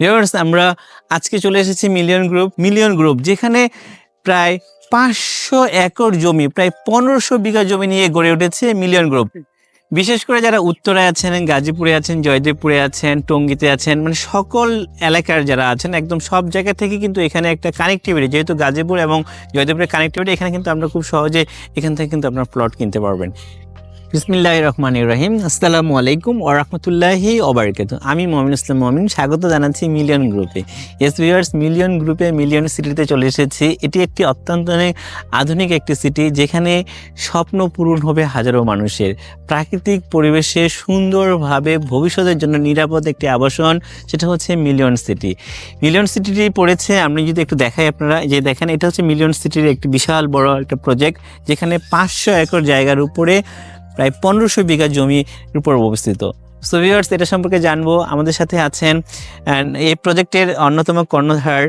Viewers আমরা আজকে চলে এসেছি মিলিয়ন গ্রুপ মিলিয়ন গ্রুপ যেখানে প্রায় পাঁচশো একর জমি প্রায় পনেরোশো বিঘা জমি নিয়ে গড়ে উঠেছে মিলিয়ন গ্রুপ বিশেষ করে যারা উত্তরায় আছেন গাজীপুরে আছেন জয়দেবপুরে আছেন টঙ্গীতে আছেন মানে সকল এলাকার যারা আছেন একদম সব জায়গা থেকে কিন্তু এখানে একটা কানেক্টিভিটি যেহেতু গাজীপুর এবং জয়দেবপুরের কানেক্টিভিটি এখানে কিন্তু আমরা খুব সহজে এখান থেকে কিন্তু আপনার প্লট কিনতে পারবেন। বিসমিল্লাহ রহমান ইব্রাহিম আসসালামু আলাইকুম ও রহমতুল্লাহি ওবরকাত আমি মমিন ইসলাম মমিন, স্বাগত জানাচ্ছি মিলিয়ন গ্রুপে। এস ভিউয়ার্স মিলিয়ন গ্রুপে, মিলিয়ন সিটিতে চলে এসেছি। এটি একটি অত্যন্ত আধুনিক একটি সিটি যেখানে স্বপ্ন পূরণ হবে হাজারো মানুষের। প্রাকৃতিক পরিবেশে সুন্দরভাবে ভবিষ্যতের জন্য নিরাপদ একটি আবাসন, সেটা হচ্ছে মিলিয়ন সিটি। মিলিয়ন সিটিটি পড়েছে আপনি যদি একটু দেখাই আপনারা যে দেখেন, এটা হচ্ছে মিলিয়ন সিটির একটি বিশাল বড় একটা প্রজেক্ট যেখানে পাঁচশো একর জায়গার উপরে প্রায় পনেরোশো বিঘা জমির উপর অবস্থিত। সো ভিউয়ার্স এটা সম্পর্কে জানব। আমাদের সাথে আছেন এই প্রজেক্টের অন্যতম কর্ণধার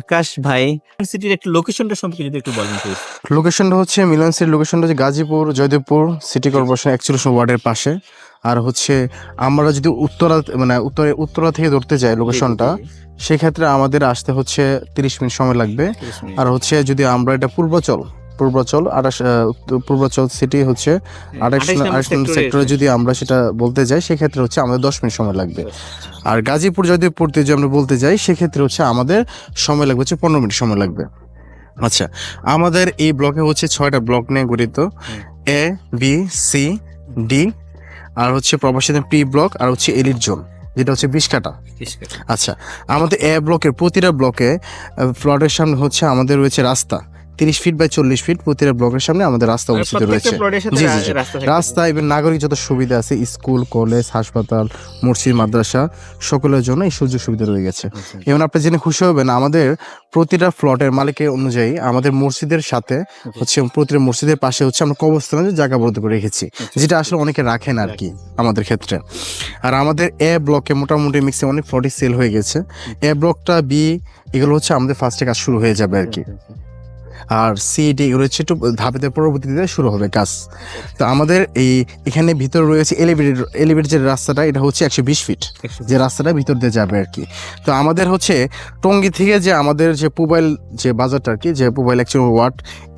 আকাশ ভাই। সিটির একটু লোকেশনটা সম্পর্কে যদি একটু বলেন প্লিজ লোকেশনটা হচ্ছে মিলন সিটির লোকেশনটা হচ্ছে গাজীপুর জয়দেবপুর সিটি কর্পোরেশন একচল্লিশ ওয়ার্ডের পাশে। আর হচ্ছে আমরা যদি উত্তরা মানে উত্তরে উত্তরা থেকে ধরতে যাই লোকেশনটা সেক্ষেত্রে আমাদের আসতে হচ্ছে তিরিশ মিনিট সময় লাগবে। আর হচ্ছে যদি আমরা এটা পূর্বাচল পূর্বাচল আঠাশ পূর্বাচল সিটি হচ্ছে আঠাশ আঠাশ সেক্টরে যদি আমরা সেটা বলতে যাই সেক্ষেত্রে হচ্ছে আমাদের দশ মিনিট সময় লাগবে। আর গাজীপুর যদি পড়তে যদি আমরা বলতে যাই সেক্ষেত্রে হচ্ছে আমাদের সময় লাগবে হচ্ছে পনেরো মিনিট সময় লাগবে। আচ্ছা আমাদের এই ব্লকে হচ্ছে ছয়টা ব্লক নিয়ে গঠিত। এ বি সি ডি আর হচ্ছে প্রবাসীদের পি ব্লক আর হচ্ছে এলিট জোন যেটা হচ্ছে বিশ কাটা। আচ্ছা আমাদের এ ব্লকের প্রতিটা ব্লকে প্লটের সামনে হচ্ছে আমাদের রয়েছে রাস্তা। তিরিশ ফিট বাই চল্লিশ ফিট প্রতিটা ব্লকের সামনে আমাদের রাস্তা অবস্থিত রয়েছে। জি, জি, জি। রাস্তা এবং নাগরিক যত সুবিধা আছে স্কুল কলেজ হাসপাতাল মসজিদ মাদ্রাসা সকলের জন্য এই সুযোগ সুবিধা রয়ে গেছে। এবং আপনি জেনে খুশি হবেন আমাদের প্রতিটা ফ্লটের মালিকের অনুযায়ী আমাদের মসজিদের সাথে হচ্ছে প্রতিটা মসজিদের পাশে হচ্ছে আমরা কবরস্থানের জায়গা বরাদ্দ করে রেখেছি যেটা আসলে অনেকে রাখেন আর কি আমাদের ক্ষেত্রে। আর আমাদের এ ব্লকে মোটামুটি মিক্সে অনেক ফ্লটই সেল হয়ে গেছে। এ ব্লকটা বি এগুলো হচ্ছে আমাদের ফার্স্টে কাজ শুরু হয়ে যাবে আর কি। আর সি ডি এগুলো হচ্ছে একটু ধাপেতে পরবর্তীতে শুরু হবে কাজ। তো আমাদের এই এখানে ভিতরে রয়েছে এলিভেটেড এলিভেটেড যে রাস্তাটা এটা হচ্ছে একশো বিশ ফিট যে রাস্তাটা ভিতর দিয়ে যাবে আর কি। তো আমাদের হচ্ছে টঙ্গী থেকে যে আমাদের যে পুবাইল যে বাজারটা আর কি যে পুবাইল একশো ওয়াট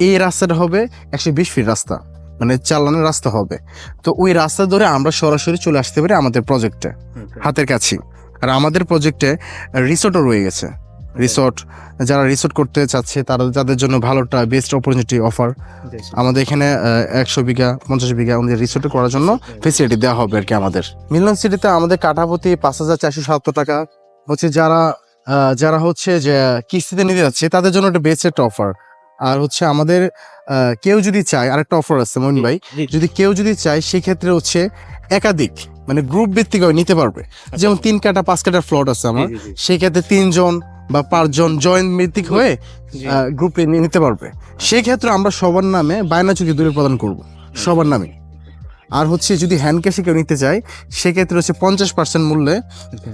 এই রাস্তাটা হবে একশো বিশ ফিট রাস্তা। মানে চালানোর রাস্তা হবে। তো ওই রাস্তা ধরে আমরা সরাসরি চলে আসতে পারি আমাদের প্রজেক্টে হাতের কাছেই। আর আমাদের প্রজেক্টে রিসোর্টও রয়ে গেছে। রিসোর্ট যারা রিসোর্ট করতে চাচ্ছে তারা তাদের জন্য ভালোটা বেস্ট অপরচুনিটি অফার আমাদের এখানে একশো বিঘা পঞ্চাশ বিঘা আমাদের রিসোর্ট করার জন্য ফেসিলিটি দেওয়া হবে আর কি আমাদের। মিলন সিটিতে আমাদের কাঠাপতি পাঁচ হাজার চারশো সাতাত্তর টাকা। হচ্ছে যারা যারা হচ্ছে যে কিস্তিতে নিতে যাচ্ছে তাদের জন্য একটা বেস্ট একটা অফার আর হচ্ছে আমাদের কেউ যদি চায় আরেকটা অফার আছে মইন ভাই যদি কেউ যদি চায় সেক্ষেত্রে হচ্ছে একাধিক মানে গ্রুপ ভিত্তিক নিতে পারবে। যেমন তিন কাটা পাঁচ কাটার ফ্লট আছে আমার। সেই ক্ষেত্রে তিনজন বা পাঁচজন জয়েন্ট ভিত্তিক হয়ে গ্রুপে নিয়ে নিতে পারবে। সেই ক্ষেত্রে আমরা সবার নামে বায়না চুক্তি দূরে প্রদান করব। সবার নামে। আর হচ্ছে যদি হ্যান্ড ক্যাশে কেউ নিতে চায় সেক্ষেত্রে হচ্ছে পঞ্চাশ পার্সেন্ট মূল্যে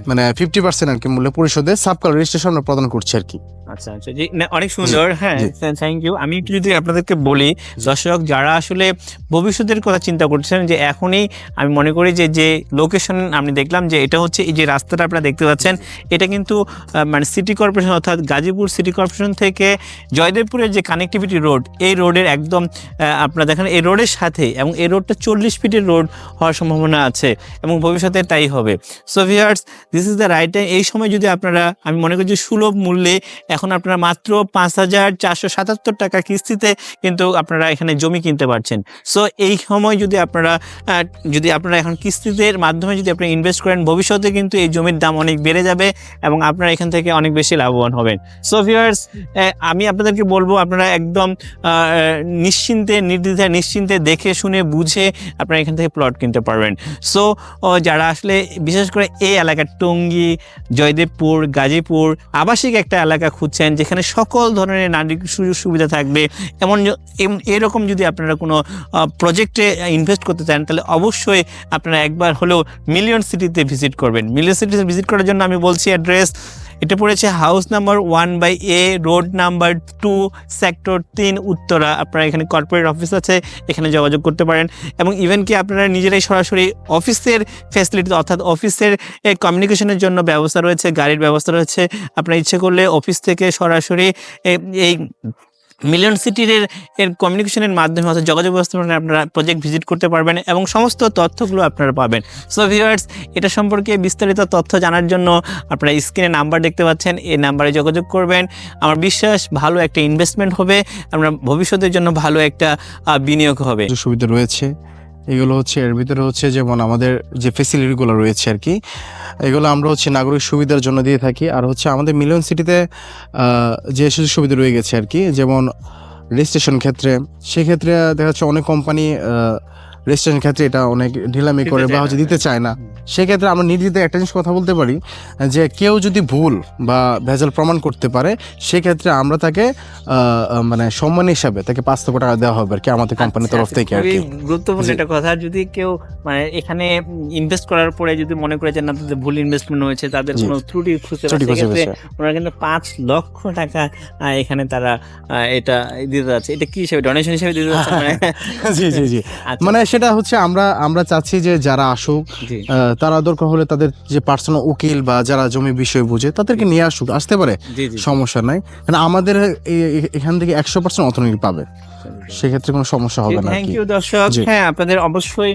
মানে ফিফটি পার্সেন্ট আর কি মূল্যে পরিশোধে সাবকাল রেজিস্ট্রেশন আমরা প্রদান করছে আর কি। আচ্ছা আচ্ছা জি না, অনেক সুন্দর। হ্যাঁ থ্যাংক ইউ আমি একটু যদি আপনাদেরকে বলি দর্শক যারা আসলে ভবিষ্যতের কথা চিন্তা করছেন যে এখনই আমি মনে করি যে যে লোকেশন আমি দেখলাম যে এটা হচ্ছে এই যে রাস্তাটা আপনারা দেখতে পাচ্ছেন এটা কিন্তু মানে সিটি কর্পোরেশন অর্থাৎ গাজীপুর সিটি কর্পোরেশন থেকে জয়দেবপুরের যে কানেক্টিভিটি রোড এই রোডের একদম আপনারা দেখেন এই রোডের সাথে এবং এই রোডটা চল্লিশ ফিটের রোড হওয়ার সম্ভাবনা আছে এবং ভবিষ্যতে তাই হবে। So viewers this is the right time এই সময় যদি আপনারা আমি মনে করি যে সুলভ মূল্যে এখন আপনারা মাত্র পাঁচ হাজার চারশো সাতাত্তর টাকা কিস্তিতে কিন্তু আপনারা এখানে জমি কিনতে পারছেন। সো এই সময় যদি আপনারা যদি আপনারা এখন কিস্তিদের মাধ্যমে যদি আপনি ইনভেস্ট করেন, ভবিষ্যতে কিন্তু এই জমির দাম অনেক বেড়ে যাবে এবং আপনারা এখান থেকে অনেক বেশি লাভবান হবেন। সো ভিউয়ার্স আমি আপনাদেরকে বলব, আপনারা একদম নিশ্চিন্তে, নির্দ্বিধায়, নিশ্চিন্তে দেখে শুনে বুঝে আপনারা এখান থেকে প্লট কিনতে পারবেন। সো যারা আসলে বিশেষ করে এই এলাকার টঙ্গী, জয়দেবপুর, গাজীপুর, আবাসিক একটা এলাকা খুঁজছেন যেখানে সকল ধরনের নারী সুযোগ সুবিধা থাকবে। এমন এরকম যদি আপনারা কোনো প্রজেক্টে ইনভেস্ট করতে চান, তাহলে অবশ্যই আপনারা একবার হলেও মিলিয়ন সিটিতে ভিজিট করবেন। মিলিয়ন সিটিতে ভিজিট করার জন্য আমি বলছি অ্যাড্রেস এটা পড়েছে house number one by A road number two sector তিন, উত্তরা। আপনারা এখানে কর্পোরেট অফিস আছে, এখানে যোগাযোগ করতে পারেন। এবং ইভেন কি আপনারা নিজেরাই সরাসরি অফিসের ফ্যাসিলিটি অর্থাৎ অফিসের কমিউনিকেশনের জন্য ব্যবস্থা রয়েছে, গাড়ির ব্যবস্থা রয়েছে। আপনার ইচ্ছে করলে অফিস থেকে সরাসরি এই মিলিয়ন সিটির এর কমিউনিকেশনের মাধ্যমে অর্থাৎ যোগাযোগ ব্যবস্থাপনায় আপনারা প্রজেক্ট ভিজিট করতে পারবেন এবং সমস্ত তথ্যগুলো আপনারা পাবেন। সো ভিউয়ার্স এটা সম্পর্কে বিস্তারিত তথ্য জানার জন্য আপনারা স্ক্রিনে নাম্বার দেখতে পাচ্ছেন, এই নাম্বারে যোগাযোগ করবেন। আমার বিশ্বাস, ভালো একটা ইনভেস্টমেন্ট হবে আপনার ভবিষ্যতের জন্য ভালো একটা বিনিয়োগ হবে। সুবিধা রয়েছে। এগুলো হচ্ছে, এর ভিতরে হচ্ছে যেমন আমাদের যে ফেসিলিটিগুলো রয়েছে আর কি, এগুলো আমরা হচ্ছে নাগরিক সুবিধার জন্য দিয়ে থাকি। আর হচ্ছে আমাদের মিলন সিটিতে যে সুযোগ সুবিধা রয়ে গেছে আর কি, যেমন রেজিস্ট্রেশন ক্ষেত্রে, সেক্ষেত্রে দেখা যাচ্ছে অনেক কোম্পানি রেজিস্ট্রেশন ক্ষেত্রে এটা অনেক ঢিলামি করে বা হচ্ছে দিতে চায় না। সেক্ষেত্রে আমরা নির্দিত একটা জিনিস কথা বলতে পারি যে কেউ যদি ভুল বা ভেজাল প্রমাণ করতে পারে সেক্ষেত্রে আমরা তাকে মানে সম্মান হিসাবে তাকে পাঁচ লক্ষ টাকা দেওয়া হবে আর কি আমাদের কোম্পানির আচ্ছা, তরফ আচ্ছা, থেকে আর কি। গুরুত্বপূর্ণ একটা কথা। যদি কেউ মানে এখানে ইনভেস্ট করার পরে যদি মনে করে যে না তাদের ভুল ইনভেস্টমেন্ট হয়েছে তাদের কোনো ত্রুটি খুঁজে সেক্ষেত্রে ওনারা কিন্তু পাঁচ লক্ষ টাকা এখানে তারা এটা দিতে যাচ্ছে। এটা কি হিসেবে? ডোনেশন হিসেবে দিতে যাচ্ছে? মানে জি জি জি। আচ্ছা, মানে সেটা হচ্ছে আমরা আমরা চাচ্ছি যে যারা আসুক তারা দরকার হলে তাদের যে পার্সোনাল উকিল বা যারা জমি বিষয় বুঝে তাদেরকে নিয়ে আসুক আসতে পারে। সমস্যা নাই। কারণ আমাদের এখান থেকে একশো পার্সেন্ট অর্থনীতি পাবে। সেক্ষেত্রে কোনো সমস্যা হবে না থ্যাংক ইউ দর্শক। হ্যাঁ আপনাদের অবশ্যই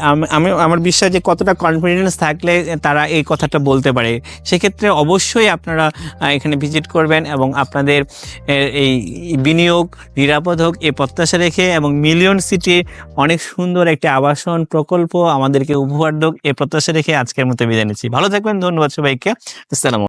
আম- আমি, আমার বিশ্বাস যে কতটা কনফিডেন্স থাকলে তারা এই কথাটা বলতে পারে। সেক্ষেত্রে অবশ্যই আপনারা এখানে ভিজিট করবেন এবং আপনাদের এই বিনিয়োগ, নিরাপদ হোক, এ প্রত্যাশা রেখে এবং মিলিয়ন সিটি অনেক সুন্দর একটি আবাসন প্রকল্প আমাদেরকে উপহার হোক এ প্রত্যাশা রেখে আজকের মতো বিদায় নিচ্ছি। ভালো থাকবেন, ধন্যবাদ সবাইকে। আসসালাম